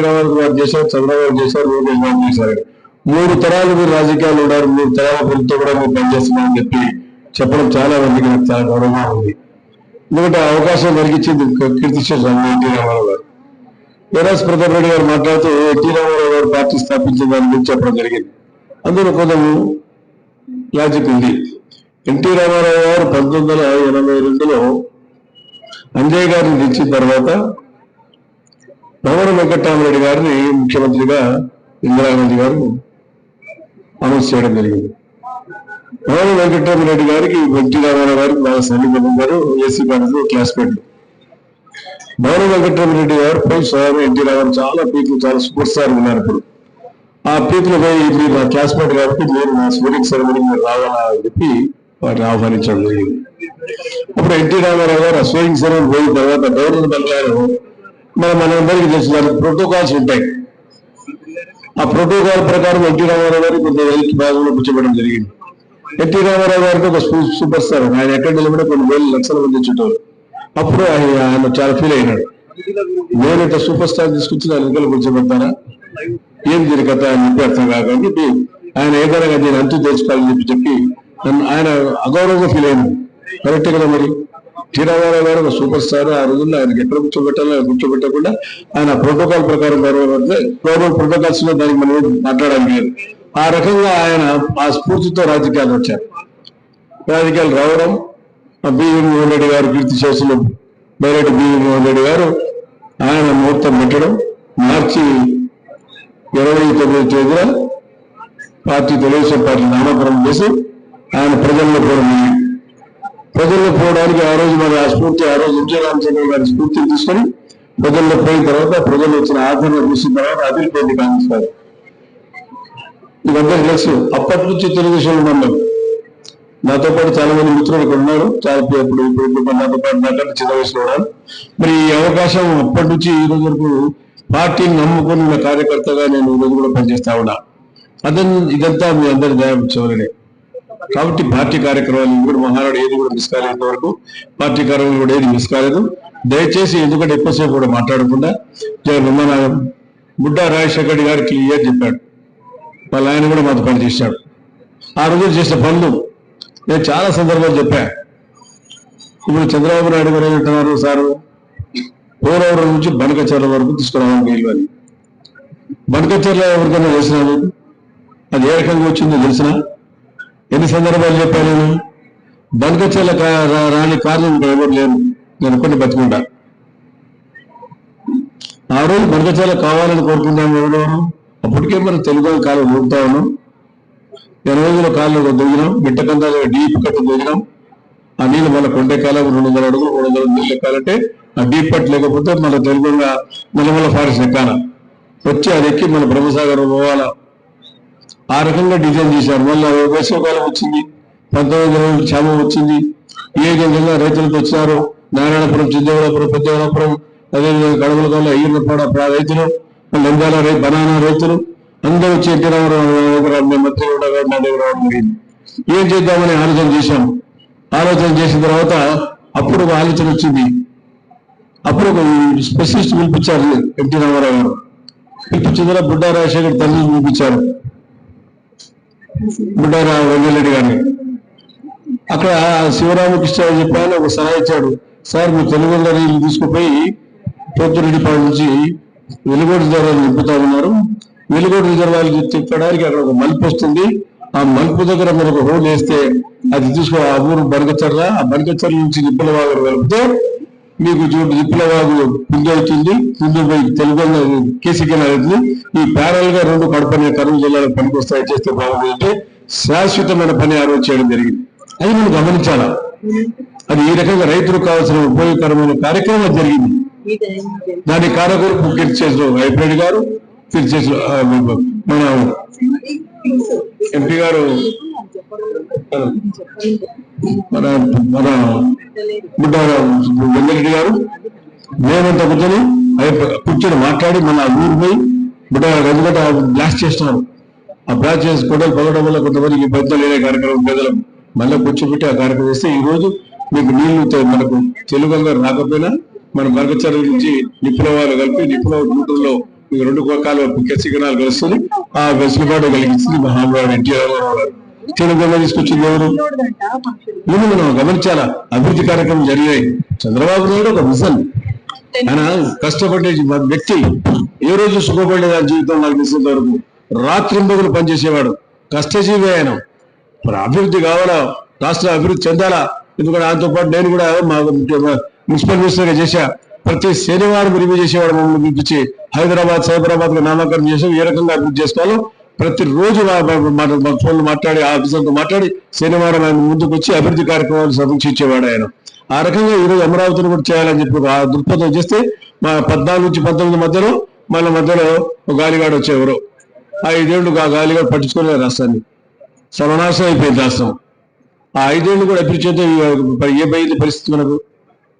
రామారావు గారు చేశారు చంద్రబాబు చేశారు లోకేష్ బాబు చేశారు. మూడు తరాలు మీరు రాజకీయాలు ఉన్నారు మూడు తరాల ప్రభుత్వం కూడా మీరు పనిచేస్తున్నారని చెప్పి చెప్పడం చాలా మందికి నాకు చాలా గౌరవంగా ఉంది. ఎందుకంటే అవకాశం కలిగించింది కీర్తిశేషం ఎన్టీ రామారావు గారు. వీరాజ్ ప్రతాప్ రెడ్డి గారు మాట్లాడుతూ ఎన్టీ రామారావు గారు పార్టీ స్థాపించిన దాని గురించి చెప్పడం జరిగింది. అందులో కొంచెం లాజిక్ ఉంది. ఎన్టీ రామారావు గారు పంతొమ్మిది వందల ఎనభై రెండులో అంజయ్ గారిని దించిన తర్వాత భవన వెంకటరామరెడ్డి గారిని ముఖ్యమంత్రిగా ఇందిరాగాంధీ గారు అనౌన్స్ చేయడం జరిగింది. భవన వెంకటరామరెడ్డి గారికి ఎన్టీ రామారావు గారికి బాగా సన్నిహితం గారు ఏసీ కాలేజ్ క్లాస్మేట్లు. భవన వెంకటరామరెడ్డి గారు పోయి స్వయం ఎన్టీ రామారావు చాలా పీకులు చాలా సూపర్ స్టార్ ఉన్నారు ఇప్పుడు. ఆ పీకులు పోయి మీరు నా క్లాస్మేట్ కాబట్టి మీరు నా స్వీరింగ్ సెరమనీ మీరు రావాలా అని చెప్పి వారిని ఆహ్వానించడం జరిగింది. అప్పుడు ఎన్టీ రామారావు గారు ఆ స్వీరింగ్ సెరమనీ పోయిన తర్వాత గవర్నర్ బంగ్లాలో మన మనందరికీ తెలుసు దానికి ప్రోటోకాల్స్ ఉంటాయి. ఆ ప్రోటోకాల్ ప్రకారం ఎన్టీ రామారావు గారు కొంత వెలికి భాగంలో కూర్చోబెట్టడం జరిగింది. ఎన్టీ రామారావు గారికి ఒక సూపర్ స్టార్. ఆయన ఎక్కడ నిలబడి కొన్ని వేల లక్షల మంది చుట్టారు అప్పుడు ఆయన ఆయన చాలా ఫీల్ అయినాడు. నేను ఇంత సూపర్ స్టార్ తీసుకొచ్చి నా వెనుకలు కూర్చోబెడతానా ఏం దీని కథ అని చెప్పి అర్థం కాక ఆయన ఏదైనా నేను అంతు తెలుసుకోవాలని చెప్పి చెప్పి ఆయన అగౌరవంగా ఫీల్ అయినాడు కరెక్ట్ కదా మరి? టీరామారావు గారు ఒక సూపర్ స్టార్ ఆ రోజుల్లో ఆయనకి ఎక్కడ కూర్చోబెట్టాలో ఆయన కూర్చోబెట్టకుండా ఆయన ప్రోటోకాల్ ప్రకారం గౌరవపడితే గవర్నమెంట్ ప్రోటోకాల్స్లో దానికి మనం మాట్లాడడం లేదు. ఆ రకంగా ఆయన ఆ స్ఫూర్తితో రాజకీయాలు వచ్చారు. రాజకీయాలు రావడం బివి మోహన్ రెడ్డి గారు కీర్తి చేసిన బైరెడ్డి బివి మోహన్ రెడ్డి గారు ఆయన ముహూర్తం పెట్టడం మార్చి ఇరవై తొమ్మిది తేదీన పార్టీ తెలుగుదేశం పార్టీ నామకరణం చేసి ఆయన ప్రజల్లో కూడా ప్రజల్లో పోవడానికి ఆ రోజు మరి ఆ స్ఫూర్తి ఆ రోజు విజయ రామచంద్ర గారి స్ఫూర్తిని తీసుకొని ప్రజల్లో పోయిన తర్వాత ప్రజలు వచ్చిన ఆదరణ చూసిన తర్వాత అదిరిపోయింది కాంగ్రెస్ గారు ఇదందరికీ తెలుసు అప్పటి నుంచి తెలుగుదేశంలో ఉన్నాం నాతో పాటు చాలా మంది మిత్రులు ఇక్కడ ఉన్నారు. చాలా ఇప్పుడు ఇప్పుడు నాతో పాటు నాకంటే చిన్న వయసులో ఉన్నారు. మరి ఈ అవకాశం అప్పటి నుంచి ఈ రోజు వరకు పార్టీని నమ్ముకుని ఉన్న కార్యకర్తగా నేను ఈ రోజు కూడా పనిచేస్తా ఉన్నా. అదే ఇదంతా మీ అందరి దయ చివరనే. కాబట్టి పార్టీ కార్యక్రమాలు కూడా మహానాడు ఏది కూడా మిస్ కాలేదు వరకు పార్టీ కార్యక్రమాలు కూడా ఏది మిస్ కాలేదు. దయచేసి ఎందుకంటే ఎక్కువసేపు కూడా మాట్లాడకుండా మన బుడ్డా రాజశేఖర్ గారు క్లియర్ చెప్పాడు. వాళ్ళ ఆయన కూడా మాతో పని చేశాడు ఆ రోజు చేసిన పనులు నేను చాలా సందర్భాలు చెప్పా. ఇప్పుడు చంద్రబాబు నాయుడు గారు ఏమంటున్నారు సారు? పోలవరం నుంచి బనకచర్ల వరకు తీసుకురావడం వీలు అని బనకచర్ల ఎవరికైనా తెలిసినా అది ఏ రకంగా వచ్చిందో తెలిసినా? ఎన్ని సందర్భాలు చెప్పాను నేను? కా- రా- రాని కారణం ఇంకా ఎవరు లేరు. నేను కొన్ని బతుకుంటా. ఆ రోజు బనకచర్ల కావాలని కోరుకుందాం ఎవరెవరు అప్పటికే మనం తెలుగు కాలం ఊపుతా ఉన్నాం. ఎనభై రోజుల కాలంలో దిగినాం బిడ్డ కందాలు డీప్ కట్టు దొరికినాం. ఆ నీళ్ళు మన కొండే కాలం రెండు వందల అడుగులు మూడు వందల నీళ్ళు ఎక్కాలంటే ఆ డీప్ కట్ లేకపోతే మన తెలుగుగా నలుమల ఫారెస్ట్ ఎక్కాల వచ్చి అది ఎక్కి మన బ్రహ్మసాగర్ పోవాలా? ఆ రకంగా డిజైన్ చేశారు. మళ్ళీ వేసవకాలం వచ్చింది పంతొమ్మిది రోజులు క్షేమం వచ్చింది. ఏ విధంగా రైతులకు వచ్చినారు నారాయణపురం చిద్దవరపురం పెద్దవరపురం అదేవిధంగా గడవల కాలం అయ్యన్నపాడ రైతులు లంబాల రై బనానా రైతులు అందరూ వచ్చి ఎన్టీ రామారావు మంత్రి కూడా రావడం జరిగింది. ఏం చేద్దామని ఆలోచన చేశాం. ఆలోచన చేసిన తర్వాత అప్పుడు ఒక ఆలోచన వచ్చింది. అప్పుడు ఒక స్పెషలిస్ట్ పిలిపించారు ఎన్టీ రామారావు గారు. పిలిపించిన బుడ్డా రాజశేఖర్ తల్లి పిలిపించారు. బుడ్డారా వెంగళరెడ్డి గారిని. అక్కడ శివరామకృష్ణ చెప్పాలని ఒక సలహా ఇచ్చాడు. సార్ మీరు తెలుగు నీళ్ళు తీసుకుపోయి పోతురెడ్డిపాడు నుంచి వెలుగోడు రిజర్వాయర్ నింపుతా ఉన్నారు. వెలుగోడు రిజర్వాయర్ తిప్పడానికి అక్కడ ఒక మలుపు వస్తుంది. ఆ మలుపు దగ్గర మీరు ఒక హోల్ వేస్తే అది తీసుకో ఆ ఊరు బనకచర్ల ఆ బనకచర్ల నుంచి నిప్పుల వాగరు వెళ్తే మీకు చూడు నిప్పుల ముందవుతుంది. ముందు తెలుగు కేసీకెళ్ళ అవుతుంది ఈ ప్యారల్గా రెండు కడపనే కరువు జిల్లాలో పనికొస్తాయి. చేస్తే బాగుంది అంటే శాశ్వతమైన పని ఆ రోజు చేయడం జరిగింది. అది మనం గమనించాలా? అది ఈ రకంగా రైతులకు కావాల్సిన ఉపయోగకరమైన కార్యక్రమం జరిగింది. దాని కారకులు చేసిన హైబ్రిడ్ గారు కీర్తిశేషులు చేసిన మన ఎంపీ గారు మన మన బుడ్డ వెంకరెడ్డి గారు మేమంతా కూర్చొని కూర్చొని మాట్లాడి మన ఊరు పోయి బుడ్డ ఎందుకంటే బ్లాస్ట్ చేస్తున్నారు. ఆ బ్లాస్ట్ చేసి గొడవలు పగడం వల్ల కొంతమందికి ఇబ్బందులు లేని కార్యక్రమం పేదలం మళ్ళీ కూర్చోబెట్టి ఆ కార్యక్రమం చేస్తే ఈ రోజు మీకు నీళ్ళు మనకు తెలుగు రాకపోయినా మన మరగచర్ల నుంచి నిప్పుల వారు కలిపి నిప్పుల గుంటూరులో మీకు రెండు కోకాలు సిగ్నల్ కలుస్తుంది. ఆ వెసులుబాటు కలిగిస్తుంది మహానుభావుడు ఎన్టీఆర్ గారు. తెలంగాణ తీసుకొచ్చింది ఎవరు? మనం గమనించాలా? అభివృద్ధి కార్యక్రమం జరిగాయి. చంద్రబాబు నాయుడు ఒక మిషన్ ఆయన కష్టపడే వ్యక్తి. ఏ రోజు సుఖపడేది ఆ జీవితం నాకు తెలిసినంత వరకు. రాత్రింబగులు పనిచేసేవాడు. కష్టజీవి ఆయన. మరి అభివృద్ధి కావాలా? రాష్ట్ర అభివృద్ధి చెందాలా? ఎందుకంటే ఆయనతో పాటు నేను కూడా మా మున్సిపల్ మినిస్టర్గా చేశా. ప్రతి శనివారం రివ్యూ చేసేవాడు మమ్మల్ని పిలిపించి హైదరాబాద్ సైబరాబాద్గా నామకరణం చేసాం ఏ రకంగా అభివృద్ధి చేసుకోవాలో ప్రతి రోజు ఫోన్లు మాట్లాడి ఆఫీసర్తో మాట్లాడి శనివారం ఆయన ముందుకు వచ్చి అభివృద్ధి కార్యక్రమాలు సమీక్షించేవాడు ఆయన. ఆ రకంగా ఈరోజు అమరావతిని కూడా చేయాలని చెప్పి ఆ దృక్పథం చేస్తే మా పద్నాలుగు నుంచి పంతొమ్మిది మధ్యలో మన మధ్యలో ఒక గాలిగాడు వచ్చేవారు. ఆ ఐదేళ్ళు ఆ గాలిగాడు పట్టించుకోలేదు రాష్ట్రాన్ని. సర్వనాశనం అయిపోయింది రాష్ట్రం. ఆ ఐదేళ్ళు కూడా అభివృద్ధి చేస్తే ఏ పరిస్థితి మనకు?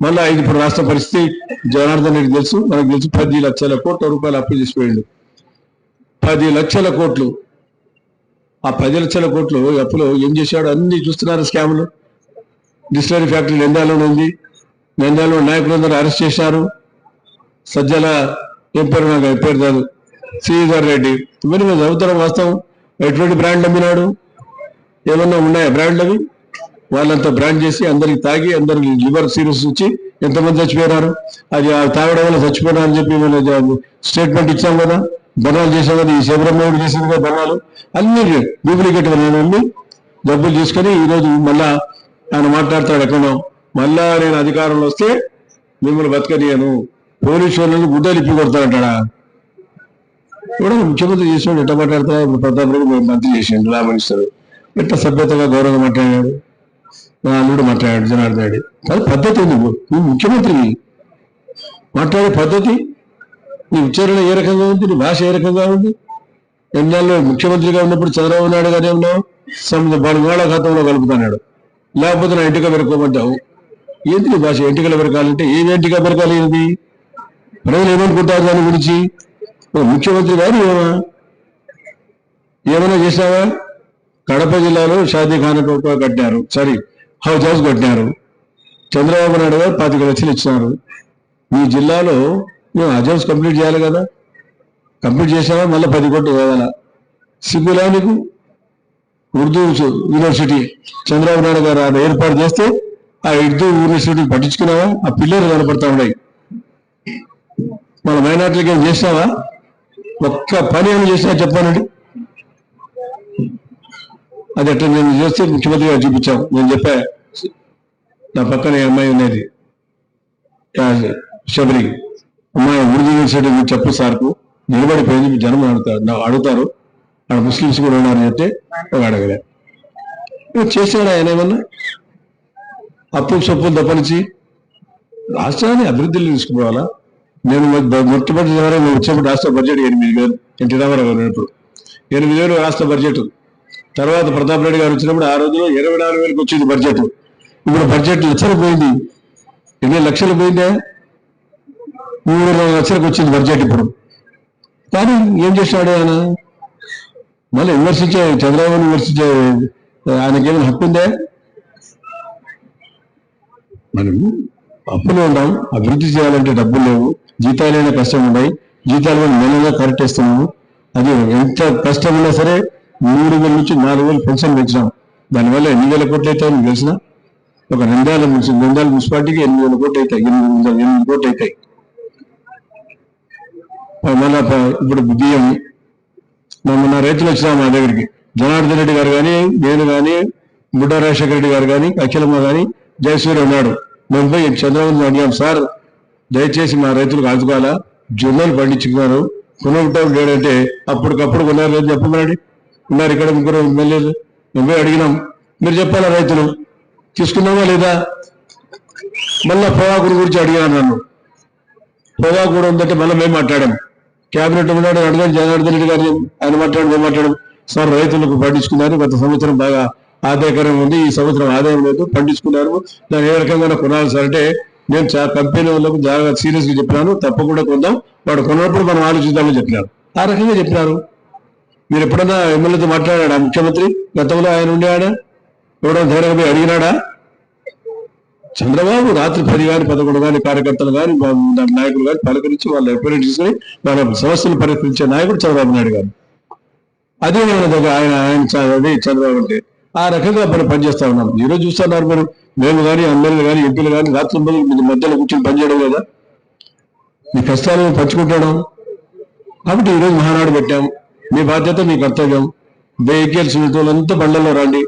మళ్ళీ ఐదు ఇప్పుడు రాష్ట్ర పరిస్థితి జనార్దన్ రెడ్డి తెలుసు మనకు తెలుసు పది లక్షల కోట్ల రూపాయలు అప్పు చేసిపోయిండు పది లక్షల కోట్లు. ఆ పది లక్షల కోట్లు అప్పులో ఏం చేశాడు అన్ని చూస్తున్నారు స్కాములు. డిస్టరీ ఫ్యాక్టరీ నంద్యాలలో ఉంది. నంద్యాలలో నాయకులందరూ అరెస్ట్ చేశారు. సజ్జల ఏం పేరు నాకు పేరు కాదు. శ్రీధర్ రెడ్డి. ఇవన్నీ మేము చదువుతాం వాస్తవం? ఎటువంటి బ్రాండ్ అమ్మినాడు? ఏమన్నా ఉన్నాయా బ్రాండ్లు అవి? వాళ్ళంతా బ్రాండ్ చేసి అందరికి తాగి అందరికి లివర్ సీరియస్ వచ్చి ఎంతమంది చచ్చిపోయినారు? అది తాగడం వల్ల చచ్చిపోయినారని చెప్పి స్టేట్మెంట్ ఇచ్చాం కదా? బనాలు చేసేవారు ఈ శబరమేవుడు చేసింది కదా అన్ని డూప్లికేట్ అన్ని డబ్బులు తీసుకొని ఈ రోజు మళ్ళా ఆయన మాట్లాడతాడు ఎక్కడో మళ్ళా నేను అధికారంలో వస్తే మిమ్మల్ని బతకనియను. పోలీసు వాళ్ళని గుడ్డలు ఇప్పి కొడతాడంటాడా కూడా ముఖ్యమంత్రి చేసినాడు ఎట్లా మాట్లాడతా ఇప్పుడు ప్రతాప్ రెడ్డి మంత్రి చేసిండు రామనిస్తారు ఎట్లా సభ్యతగా గౌరవంగా మాట్లాడాడు? నా అల్లుడు మాట్లాడాడు జనార్దన్ రెడ్డి. కాదు పద్ధతి నువ్వు నువ్వు ముఖ్యమంత్రివి మాట్లాడే పద్ధతి నీ ఉచ్చారణ ఏ రకంగా ఉంది? నీ భాష ఏ రకంగా ఉంది? ఎన్నాళ్ళు ముఖ్యమంత్రిగా ఉన్నప్పుడు చంద్రబాబు నాయుడు గారు ఏమన్నావు? సమ ఖాతంలో కలుపుతున్నాడు లేకపోతే నా ఇంటిక పెరుకోమంటావు ఏంటి నీ భాష? ఎంటికలు పెరకాలంటే ఏం ఎంటిక పెరకాలి ఏంటి ప్రజలు ఏమనుకుంటారు దాని గురించి? ముఖ్యమంత్రి గారు ఏమా ఏమైనా చేశావా? కడప జిల్లాలో షాదీఖాన కట్టారు సారీ హౌస్ హౌస్ కట్టినారు. చంద్రబాబు నాయుడు గారు పాతిక లక్షలు ఇచ్చినారు. మీ జిల్లాలో మేము హౌస్ కంప్లీట్ చేయాలి కదా. కంప్లీట్ చేసావా? మళ్ళీ పది కోట్లు కావాలా? సిగ్గులా నీకు? ఉర్దూ యూనివర్సిటీ. చంద్రబాబు నాయుడు గారు అది ఏర్పాటు చేస్తే ఆ ఉర్దూ యూనివర్సిటీ పట్టించుకున్నావా? ఆ పిల్లలు కనపడతా ఉన్నాయి. మన మైనార్టీలకి ఏం చేసినావా ఒక్క పని ఏమి చేసినా చెప్పానండి. అది అట్లా నేను చేస్తే ముఖ్యమంత్రి గారు చూపించాం. నేను చెప్పా. నా పక్కన ఈ అమ్మాయి ఉన్నది. శబరి. అమ్మాయి అభివృద్ధి యూనివర్సిటీ మీరు చెప్పు సార్కు నిలబడిపోయింది మీ జనం అడుగుతారు. అడుగుతారు. ఆడ ముస్లిమ్స్ కూడా ఉన్నారని చెప్తే అడగలే. ఇక చేశాడు ఆయన ఏమన్నా? అప్పు సొప్పులు తప్పనిచ్చి రాష్ట్రాన్ని అభివృద్ధిలో తీసుకుపోవాలా? నేను మొట్టమొదటి ద్వారా మేము వచ్చినప్పుడు రాష్ట్ర బడ్జెట్ ఎనిమిది వేలు ఎన్టీ రామారావు గారు ఉన్నప్పుడు. ఎనిమిది వేలు రాష్ట్ర బడ్జెట్. తర్వాత ప్రతాప్ రెడ్డి గారు వచ్చినప్పుడు ఆ రోజులో ఇరవై నాలుగు వేలకు వచ్చింది బడ్జెట్. ఇప్పుడు బడ్జెట్ లక్షలు పోయింది ఎన్ని లక్షలు పోయిందా? మూడు నాలుగు లక్షలకు వచ్చింది బడ్జెట్ ఇప్పుడు. కానీ ఏం చేశాడు ఆయన? మళ్ళీ విమర్శించే చంద్రబాబు విమర్శించే ఆయనకేమైనా హక్కు ఉందే? మనం అప్పులు ఉన్నాం అభివృద్ధి చేయాలంటే డబ్బులు లేవు జీతాలైనా కష్టం ఉన్నాయి జీతాలు మనం నెలగా కరెక్ట్ ఇస్తున్నాము అది ఎంత కష్టం ఉన్నా సరే మూడు వేల నుంచి నాలుగు వేలు పెన్షన్ పెంచినాం. దానివల్ల ఎన్ని వేల కోట్లు అవుతాయి మీకు తెలిసిన? ఒక నిందాల రెండు వేల మున్సిపాలిటీకి ఎనిమిది వేల కోట్లు అవుతాయి ఎనిమిది ఎనిమిది కోట్లు అవుతాయి. మళ్ళా ఇప్పుడు బియ్యం మొన్న రైతులు వచ్చినా మా దగ్గరికి. జనార్దన్ రెడ్డి గారు కానీ నేను కానీ బుడ్డ రాజశేఖర రెడ్డి గారు కానీ అఖిలమ్మ కానీ జయసూర్య ఉన్నాడు. మేము పోయి చంద్రబాబు అడిగాం సార్ దయచేసి మా రైతులకు ఆదుకోవాలా? జొన్నలు పండించుకున్నారు. కొనుగోటం లేడంటే అప్పటికప్పుడు కొన్నారు లేదు చెప్పమన్నాడు ఉన్నారు ఇక్కడ ముగ్గురు ఎమ్మెల్యేలు. మేము పోయి అడిగినాం. మీరు చెప్పాలా రైతులు? తీసుకున్నామా లేదా? మళ్ళా పొగాకుడు గురించి అడిగాను నన్ను. పొగాకుడు కూడా ఉందంటే మళ్ళీ మేము మాట్లాడాం కేబినెట్ ఉన్నాడు అడగండి జనార్దన్ రెడ్డి గారు ఆయన మాట్లాడు మేము మాట్లాడడం సార్ రైతులకు పండించుకున్నారు గత సంవత్సరం బాగా ఆదాయకరంగా ఉంది ఈ సంవత్సరం ఆదాయం లేదు పండించుకున్నారు. దాన్ని ఏ రకంగా కొనాలి సార్ అంటే నేను చా కంపెనీ వాళ్ళకు జాగ్రత్త సీరియస్గా చెప్పినాను తప్పకుండా కొందాం. వాడు కొన్నప్పుడు మనం ఆలోచిద్దామని చెప్పినారు. ఆ రకంగా చెప్పినారు. మీరు ఎప్పుడన్నా ఎమ్మెల్యేతో మాట్లాడాడా ముఖ్యమంత్రి? గతంలో ఆయన ఉండేవాడా ఎవడో ధైర్యంగా అడిగినాడా? చంద్రబాబు రాత్రి పది కానీ పదకొండు కానీ కార్యకర్తలు కానీ నాయకులు కానీ పలకరించి వాళ్ళ అపాయింట్ చేసుకొని మన సమస్యలు పరిష్కరించే నాయకుడు చంద్రబాబు నాయుడు గారు. అదే విధంగా ఆయన ఆయన చ- చంద్రబాబు అంటే ఆ రకంగా మనం పనిచేస్తా ఉన్నాం. ఈరోజు చూస్తున్నారు మీరు మేము కానీ ఎమ్మెల్యేలు కానీ ఎంపీలు కానీ రాత్రి మీ మధ్యలో కూర్చొని పనిచేయడం లేదా? మీ కష్టాలను పంచుకుంటడం. కాబట్టి ఈరోజు మహానాడు పెట్టాం. మీ బాధ్యత మీ కర్తవ్యం. వెహికల్స్ అంతా బండల్లో రండి.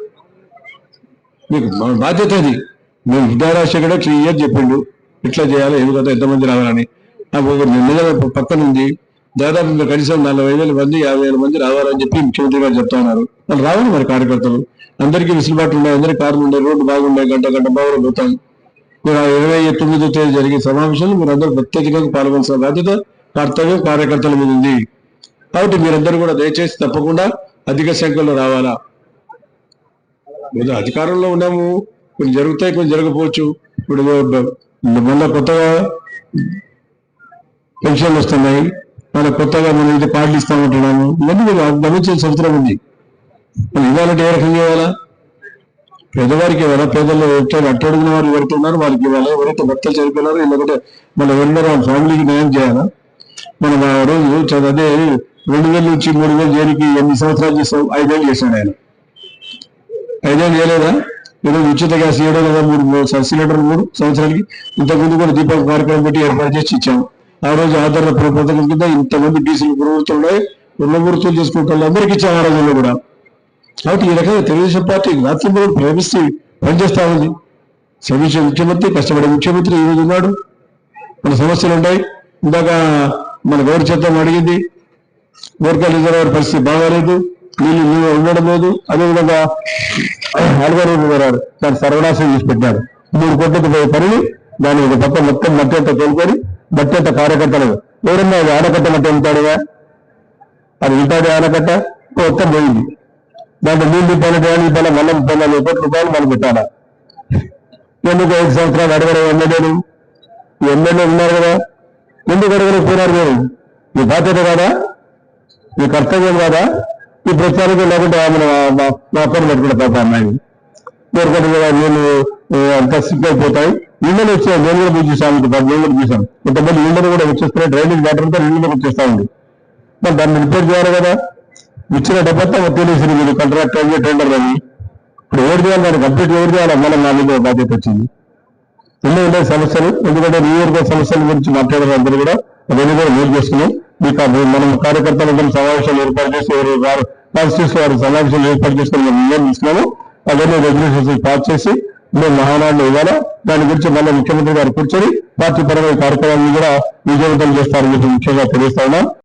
మీకు బాధ్యత అది మేము విద్యారాశి క్లియర్ చెప్పిండు. ఇట్లా చేయాలి ఏమి కదా ఎంతమంది రావాలని. నాకు ఒక నిన్నగా పక్కన ఉంది. దాదాపు కనీసం నలభై వేల మంది యాభై వేల మంది రావాలని చెప్పి ముఖ్యమంత్రి గారు చెప్తా ఉన్నారు. వాళ్ళు రావాలి మరి కార్యకర్తలు. అందరికీ విసులుబాటు ఉన్నాయి అందరికీ కార్లు ఉన్నాయి రోడ్డు బాగుండే గంట గంట బాగా పోతాం మీరు ఆ ఇరవై తొమ్మిదో తేదీ జరిగే సమావేశంలో మీరు అందరూ ప్రత్యేకంగా పాల్గొనాల్సిన బాధ్యత కర్తవ్యం కార్యకర్తల మీద ఉంది. కాబట్టి మీరందరూ కూడా దయచేసి తప్పకుండా అధిక సంఖ్యలో రావాలా? అధికారంలో ఉన్నాము. కొన్ని జరుగుతాయి కొన్ని జరగకపోవచ్చు. ఇప్పుడు మళ్ళీ కొత్తగా పెన్షన్లు వస్తున్నాయి. మళ్ళీ కొత్తగా మనం ఇది కార్డులు ఇస్తామంటున్నాము ఇవన్నీ మీరు గమనించాల్సిన అవసరం ఉంది. మనం ఇవ్వాలంటే ఏ రకంగా ఇవ్వాలా? పేదవారికి ఇవ్వాలా? పేదల్లో ఎవరైతే అట్టడుగున వారు ఎవరైతే ఉన్నారో వారికి ఇవ్వాలా? ఎవరైతే భర్తలు చనిపోయినారో లేకపోతే మన ఎవరినారో వాళ్ళ ఫ్యామిలీకి న్యాయం చేయాలా? మనం ఆ రోజు అదే రెండు వేల నుంచి మూడు వేలు చేయడానికి ఎన్ని సంవత్సరాలు చేస్తాం ఐదేళ్ళు చేశాడు ఆయన. ఐదేళ్ళు చేయలేదా? ఏదో ఉచిత గ్యాస్ ఇవ్వడం లేదా మూడు మూడు సిలిండర్ మూడు సంవత్సరాలకి ఇంతకుముందు కూడా దీపావళి కార్యక్రమం పెట్టి ఏర్పాటు చేసి ఇచ్చాం. ఆ రోజు ఆధార పథకం కింద ఇంతమంది డీసీలు గురువుతున్నాయి ఉన్న చేసుకుంటారు అందరికీ ఇచ్చాం ఆ రోజుల్లో కూడా. కాబట్టి ఈ రకంగా తెలుగుదేశం పార్టీ రాత్రి మూడు ప్రేమిస్తూ పనిచేస్తా ఉంది. శ్రమించే ముఖ్యమంత్రి కష్టపడే ముఖ్యమంత్రి ఈ రోజు ఉన్నాడు. మన సమస్యలు ఉంటాయి. ఇందాక మన గౌరవ చేద్దాం అడిగింది గోర్ఖా రిజర్వాయర్ పరిస్థితి బాగాలేదు నీళ్ళు నీళ్ళు ఉండడం లేదు. అదేవిధంగా ఆల్గారు గారు దాన్ని సర్వనాశనం చేసి పెట్టారు మూడు కోట్లకు పోయే పనిని దాని ఒక పక్క మొత్తం మట్టి అంతా తోలుకొని మట్టి అంతా కార్యకర్తలు ఎవరన్నా అది ఆనకట్ట మట్టి ఉంటాడుగా? అది ఉంటాడు ఆనకట్ట? మొత్తం పోయింది. దాంట్లో నీళ్ళు నింపాలంటే ఏళ్ళు నింపాలి మళ్ళీ ముప్పై నాలుగు కోట్ల రూపాయలు మనం పెట్టాలా? ఎందుకు ఐదు సంవత్సరాలు అడగడం ఎమ్మెల్యేలు? ఎమ్మెల్యే ఉన్నారు కదా. ఎందుకు అడగలేకపోయినారు మీరు? మీ బాధ్యత కాదా? మీ కర్తవ్యం కాదా? ఈ ప్రచారం లేకుంటే ఆమె మా పని పెట్టుకుంటే పాప అమ్మాయి. కోరుకుంటే నేను ఆ, అంత సిక్ అయిపోతాయి. ఇళ్ళని వచ్చాయి నేను కూడా పోయి చూసాను పది నేను కూడా చూసాను కొంతమంది ఇళ్ళని కూడా వచ్చేస్తున్నాయి డ్రైనేజ్ వాటర్ అంతా ఇళ్ళని వచ్చేస్తా ఉంది. మరి దాన్ని రిపేర్ చేయాలి కదా. ఇచ్చిన డబ్బంతా తెలియదు మీరు కాంట్రాక్టర్ టెండర్ అని ఇప్పుడు ఎవరు చేయాలి దాన్ని? కంప్లీట్ ఎవరు చేయాలి? మళ్ళీ నా మీద బాధ్యత వచ్చింది. ఎన్నో ఎన్నో సమస్యలు. ఎందుకంటే నియోజక సమస్యల గురించి మాట్లాడారు అందరూ కూడా. అవన్నీ కూడా మీరు చేసుకున్నాం మీకు మనం కార్యకర్తలందరం సమావేశాలు ఏర్పాటు చేసి ఎవరు వారు కాన్స్టిట్యూషన్ వారి సమావేశాలు ఏర్పాటు చేసుకుని మేము నిర్ణయం తీసుకున్నాము అవన్నీ రెగ్యులేషన్స్ పాస్ చేసి మేము మహానాడులు ఇవ్వాలా? దాని గురించి మళ్ళీ ముఖ్యమంత్రి గారు కూర్చొని పార్టీ పరమైన కార్యక్రమాలను కూడా విజయవంతం చేస్తారని ముఖ్యంగా తెలియస్తా